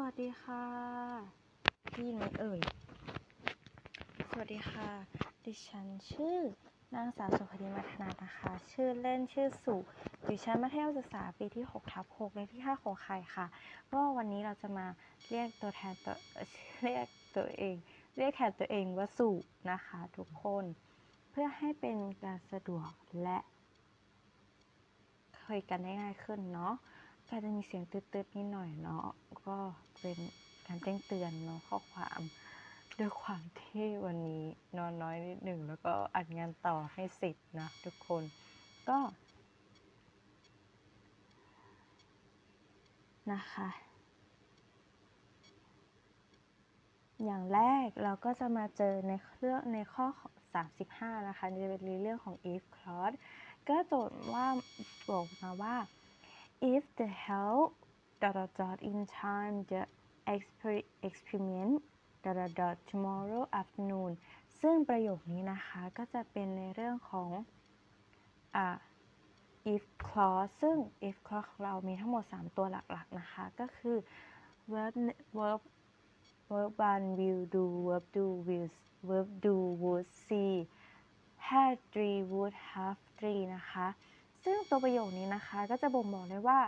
วัสดีค่ะ พี่ไหมเอ่ย สวัสดีค่ะ ดิฉันชื่อนางสาวสุภดีมัทนานะคะ ชื่อเล่นชื่อสุอยู่ชั้นมัธยมศึกษาปีที่6ทับ6เลขที่5ของใครค่ะ ก็วันนี้เราจะมาเรียกตัวแทนตัวเอ่อเรียกตัวเอง เรียกแทนตัวเองว่าสุนะคะ ทุกคน เพื่อให้เป็นการสะดวกและคุยกันได้ง่ายขึ้นเนาะ ก็จะมีเสียงตืดๆนิดหน่อยเนาะก็เป็นการแจ้งเตือนเนาะข้อความด้วยความที่วันนี้นอนน้อยนิดหนึ่งแล้วก็อัดงานต่อให้เสร็จนะทุกคนก็นะคะ อย่างแรกเราก็จะมาเจอในเรื่องในข้อ 35 นะคะจะเป็นเรื่องของ if clause ก็โจทย์ว่าบอกมาว่า if the help dot dot dot in time the exper- experiment dot dot dot tomorrow afternoon ซึ่งประโยคนี้นะคะก็จะเป็นในเรื่องของอ่า if clause ซึ่ง if clause ของเรามีทั้งหมด 3 ตัวหลักๆนะคะ ก็คือ verb verb verb one will do verb do will verb do would see had three would have three นะคะ ซึ่งตัวประโยคนี้นะคะก็จะบ่งบอกได้ว่า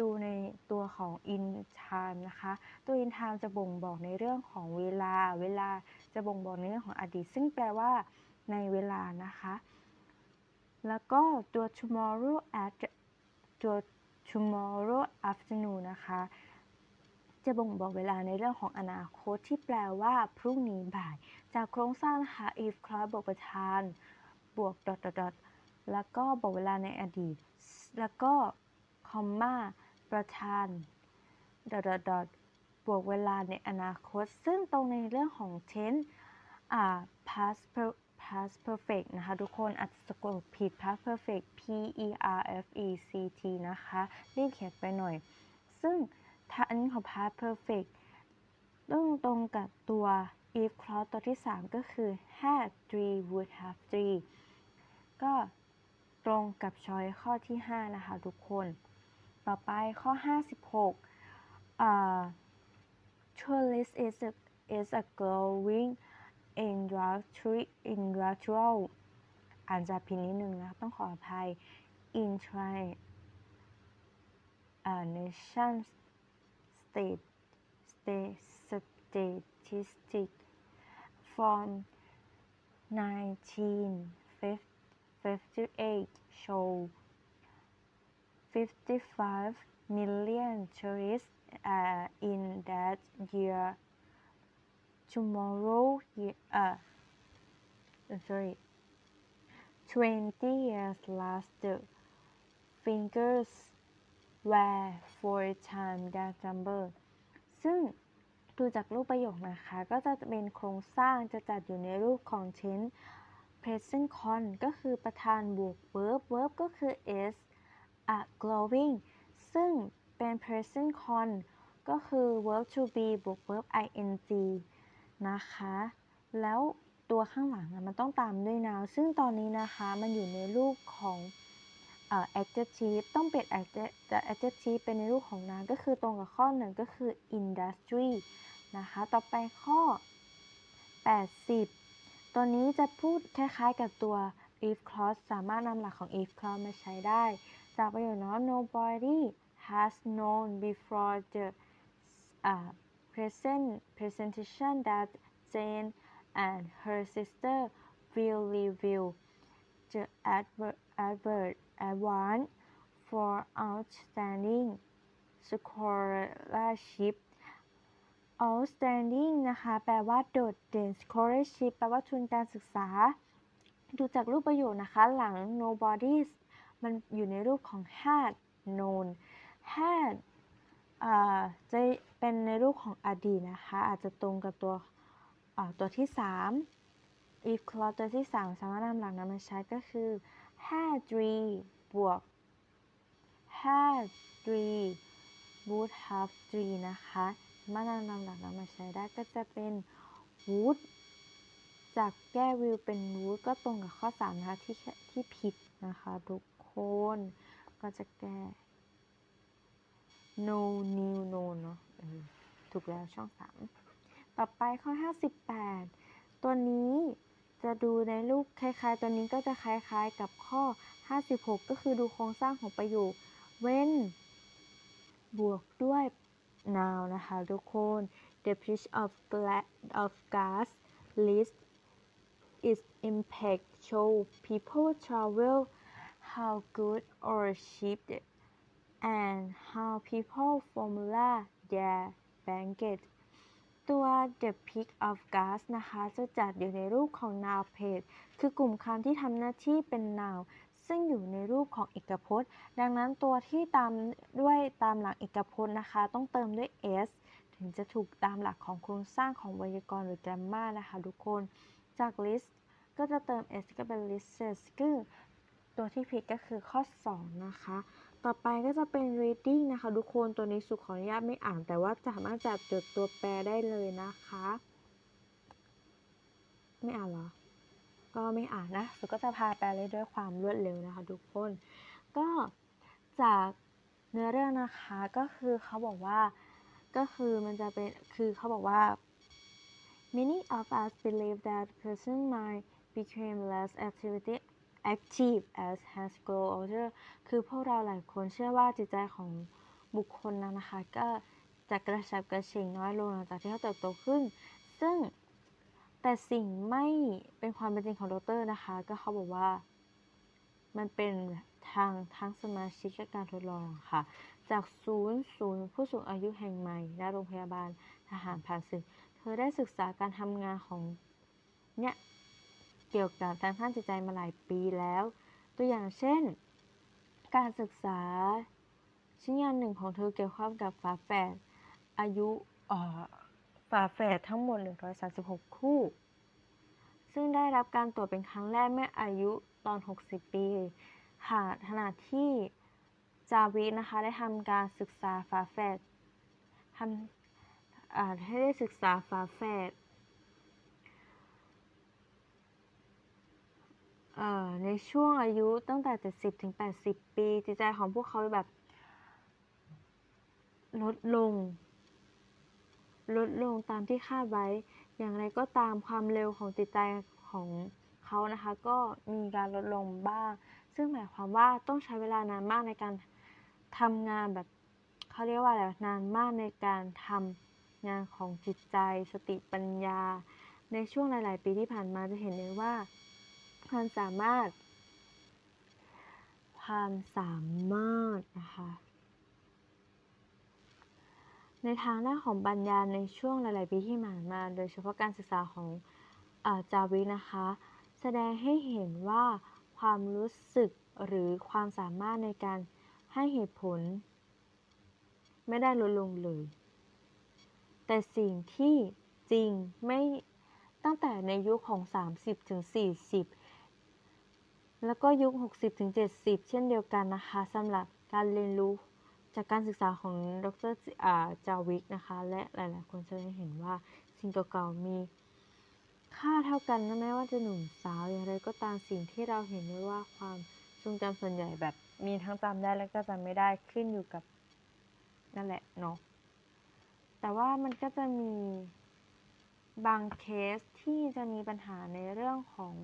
ดูในตัวของ in time นะคะ ตัว in time จะบ่งบอกในเรื่องของเวลา เวลาจะบ่งบอกในเรื่องของอดีต ซึ่งแปลว่าในเวลานะคะ แล้วก็ตัว tomorrow at ตัว tomorrow afternoon นะคะ จะบ่งบอกเวลาในเรื่องของอนาคตที่แปลว่าพรุ่งนี้บ่าย จากโครงสร้างนะคะ if clause บวกประธาน บวก dot dot dot แล้วก็บอกเวลาในอดีต แล้วก็คอมมาประธาน dot dot dot บวกเวลาในอนาคต ซึ่งตรงในเรื่องของ tense อ่า past per- past perfect นะคะ ทุกคนอาจจะสะกดผิด past perfect p e r f e c t นะคะรีบเขียนไปหน่อย ซึ่งถ้าอันนี้ของ past perfect ต้องตรงกับตัว if clause ตัวที่ 3 ก็คือ had three would have three ก็ ตรงกับช้อยข้อที่ 5 นะคะทุกคน ต่อไปข้อ 56อ่า tourist is a is a glowing industry industrial อ่านจะผิดนิดนึงนะ ต้องขออภัย in try อ่า nation state state statistic from 195 58 show 55 million tourists uh, in that year. Tomorrow, uh, sorry, 20 years last, the figures were four times that number. ซึ่งดูจากรูปประโยคนะคะ ก็จะเป็นโครงสร้างจะจัดอยู่ในรูปของ tense present con ก็คือประธานบวก verb verb ก็คือ is a glowing ซึ่งเป็น present con ก็คือ verb to be บวก verb ing นะคะ แล้วตัวข้างหลังมันต้องตามด้วย noun ซึ่งตอนนี้นะคะมันอยู่ในรูปของ adjective ต้องเปลี่ยน adject- จาก adjective เป็นในรูปของ noun ก็คือตรงกับข้อหนึ่งก็คือ industry นะคะ ต่อไปข้อ 80 ตัวนี้จะพูดคล้ายๆกับตัว if clause สามารถนำหลักของ if clause มาใช้ได้ จากประโยคเนาะ nobody has known before the uh, present presentation that Jane and her sister will reveal the advert advert award for outstanding scholarship outstanding นะคะ แปลว่าโดดเด่น scholarship แปลว่าทุนการศึกษา ดูจากรูปประโยคนะคะ หลัง nobody มันอยู่ในรูปของ had known had จะเป็นในรูปของอดีตนะคะ อาจจะตรงกับตัวตัวที่ 3 if clause ตัวที่ 3 สามารถนำหลักนั้นมาใช้ก็คือ had three บวก had three would have three นะคะ มารถนำหลักนั้นมาใช้ได้ก็จะเป็น would จากแก้ will เป็น would ก็ตรงกับข้อ 3 นะคะที่ที่ผิดนะคะทุกคนก็จะแก้ no new no เนาะถูกแล้วช่อง 3 ต่อไปข้อ 58 ตัวนี้จะดูในรูปคล้ายๆ ตัวนี้ก็จะคล้ายๆกับข้อ 56 ก็คือดูโครงสร้างของประโยค when บวกด้วย now นะคะทุกคน the pitch of gla- of gas list its impact show people travel how good or cheap and how people formula their blanket ตัว the peak of gas นะคะ จะจัดอยู่ในรูปของ noun page คือกลุ่มคำที่ทำหน้าที่เป็น noun ซึ่งอยู่ในรูปของเอกพจน์ ดังนั้นตัวที่ตามด้วยตามหลังเอกพจน์นะคะ ต้องเติมด้วย s ถึงจะถูกตามหลักของโครงสร้างของไวยากรณ์หรือ grammar นะคะทุกคน จาก list ก็จะเติม s ก็เป็น listed ซึ่งตัวที่ผิดก็คือข้อ 2 นะคะ ต่อไปก็จะเป็น reading นะคะทุกคน ตัวนี้สุขขออนุญาตไม่อ่าน แต่ว่าสามารถจับจดตัวแปรได้เลยนะคะ ไม่อ่านเหรอ ก็ไม่อ่านนะสุก็จะพาแปลเลยด้วยความรวดเร็วนะคะทุกคน ก็จากเนื้อเรื่องนะคะก็คือเขาบอกว่าก็คือมันจะเป็นคือเขาบอกว่า many of us believe that person mind became less activity active as has grow older คือพวกเราหลายคนเชื่อว่าจิตใจของบุคคลนั้นนะคะ ก็จะกระฉับกระเฉงน้อยลงหลังจากที่เขาเติบโตขึ้น ซึ่ง แต่สิ่งไม่เป็นความเป็นจริงของดรนะคะ ก็เขาบอกว่า มันเป็นทางทั้งสมาชิกและการทดลองค่ะ จากศูนย์ศูนย์ผู้สูงอายุแห่งใหม่และโรงพยาบาลทหารผ่านศึก เธอได้ศึกษาการทำงานของเนี่ยเกี่ยวกับทางด้านจิตใจมาหลายปีแล้ว ตัวอย่างเช่น การศึกษาชิ้นงานหนึ่งของเธอเกี่ยวข้องกับฝาแฝดอายุ ฝาแฝดทั้งหมด 136 คู่ ซึ่งได้รับการตรวจเป็นครั้งแรกเมื่ออายุตอน 60 ปี ค่ะขณะที่จาวินะคะ ได้ทำการศึกษาฝาแฝดทำให้ได้ศึกษาฝาแฝดในช่วงอายุตั้งแต่ 70 ถึง 80 ปีจิตใจของพวกเขาแบบลดลง ลดลงตามที่คาดไว้ อย่างไรก็ตามความเร็วของจิตใจของเขานะคะ ก็มีการลดลงบ้าง ซึ่งหมายความว่าต้องใช้เวลานานมากในการทำงานแบบเขาเรียกว่าอะไรนานมากในการทำงานของจิตใจ สติปัญญา ในช่วงหลาย ๆ ปีที่ผ่านมาจะเห็นเลยว่า ความสามารถ ความสามารถนะคะ ในทางด้านของปัญญาในช่วงหลาย ๆ ปีที่ผ่านมา โดยเฉพาะการศึกษาของอาจาวินะคะ แสดงให้เห็นว่าความรู้สึกหรือความสามารถในการให้เหตุผล ไม่ได้ลดลงเลย แต่สิ่งที่จริงไม่ตั้งแต่ในยุคของ 30ถึง40 แล้วก็ยุค 60-70 เช่นเดียวกันนะคะสำหรับการเรียนรู้ จากการศึกษาของดรจาวิกนะคะ และหลาย ๆ คนจะได้เห็นว่าสิ่งเก่าๆมีค่าเท่ากันนะแม้ว่าจะหนุ่มสาวอย่างไรก็ตามสิ่งที่เราเห็นได้ว่าความทรงจำส่วนใหญ่แบบมีทั้งจำได้และก็จำไม่ได้ขึ้นอยู่กับนั่นแหละเนาะแต่ว่ามันก็จะมีบางเคสที่จะมีปัญหาในเรื่องของ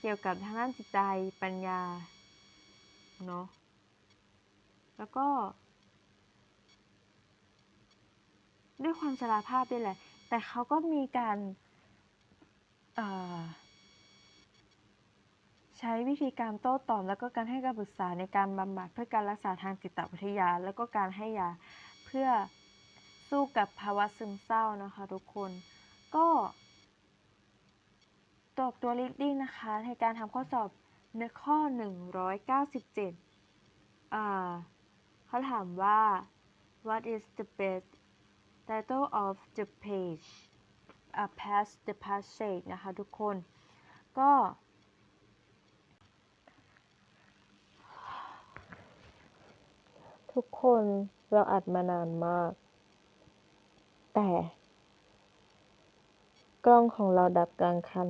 เกี่ยวกับทางด้านจิตใจปัญญาเนาะ แล้วก็ ด้วยความชราภาพด้วยแหละ แต่เขาก็มีการใช้วิธีการโต้ตอบ แล้วก็การให้การปรึกษาในการบำบัดเพื่อการรักษาทางจิตวิทยา แล้วก็การให้ยาเพื่อสู้กับภาวะซึมเศร้านะคะทุกคน ก็ตอบตัว reading นะคะ ในการทำข้อสอบในข้อ 197อ่า เขาถามว่า what is the best title of the page a past the passage นะคะทุกคน ก็ ทุกคนเราอัดมานานมาก แต่ กล้องของเราดับกลางคัน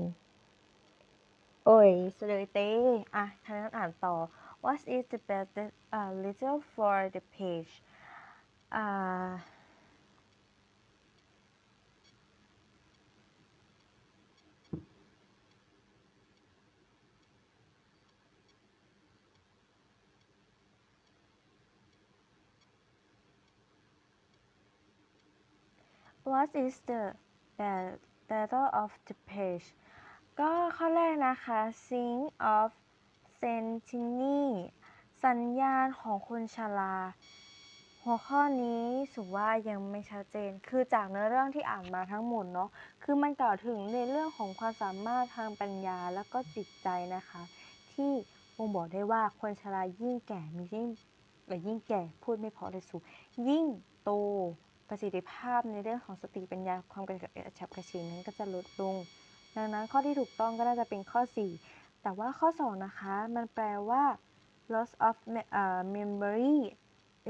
โอ้ยเสลยเต้อะทางนั้นอ่านต่อ What is the best uh, little for the page? Uh, What is the battle of the page ก็ข้อแรกนะคะ sing of Sentinel สัญญาณของคนชรา หัวข้อนี้สุว่ายังไม่ชัดเจน คือจากเนื้อเรื่องที่อ่านมาทั้งหมดเนาะ คือมันกล่าวถึงในเรื่องของความสามารถทางปัญญาแล้วก็จิตใจนะคะ ที่บ่งบอกได้ว่าคนชรายิ่งแก่มียิ่งเอ่อยิ่งแก่พูดไม่พอเลยสูยิ่งโตประสิทธิภาพในเรื่องของสติปัญญาความกระฉับกระเฉงนั้นก็จะลดลง ดังนั้นข้อที่ถูกต้องก็น่าจะเป็นข้อ 4 แต่ว่าข้อ 2 นะคะ มันแปลว่า loss of memory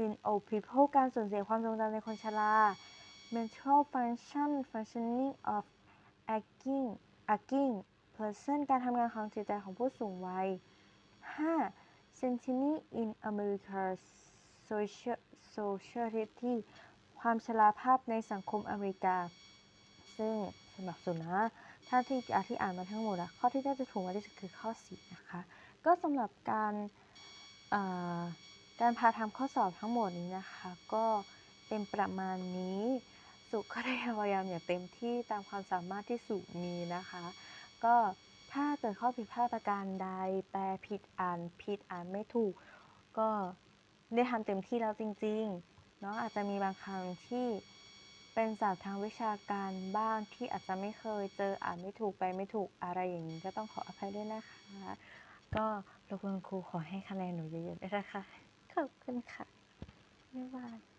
in old people การสูญเสียความทรงจำในคนชรา mental function functioning of aging aging person การทำงานของจิตใจของผู้สูงวัย 5. Centennial in America social society ความชราภาพในสังคมอเมริกา ซึ่ง สำหรับสุนะถ้าที่อาที่อ่านมาทั้งหมดอะข้อที่น่าจะถูกมากที่สุดคือข้อ4นะคะ ก็สำหรับการการพาทำข้อสอบทั้งหมดนี้นะคะ ก็เป็นประมาณนี้ สุก็ได้พยายามอย่างเต็มที่ตามความสามารถที่สุมีนะคะ ก็ถ้าเกิดข้อผิดพลาดประการใด แปลผิดอ่านผิดอ่านไม่ถูก ก็ได้ทำเต็มที่แล้วจริงๆเนาะอาจจะมีบางครั้งที่ เป็นศาสตร์ทางวิชาการบ้างที่อาจจะไม่เคยเจออ่านไม่ถูกไปไม่ถูกอะไรอย่างนี้ก็ต้องขออภัยด้วยนะคะ ก็รบกวนครูขอให้คะแนนหนูเยอะๆด้วยนะคะ ขอบคุณค่ะบ๊ายบาย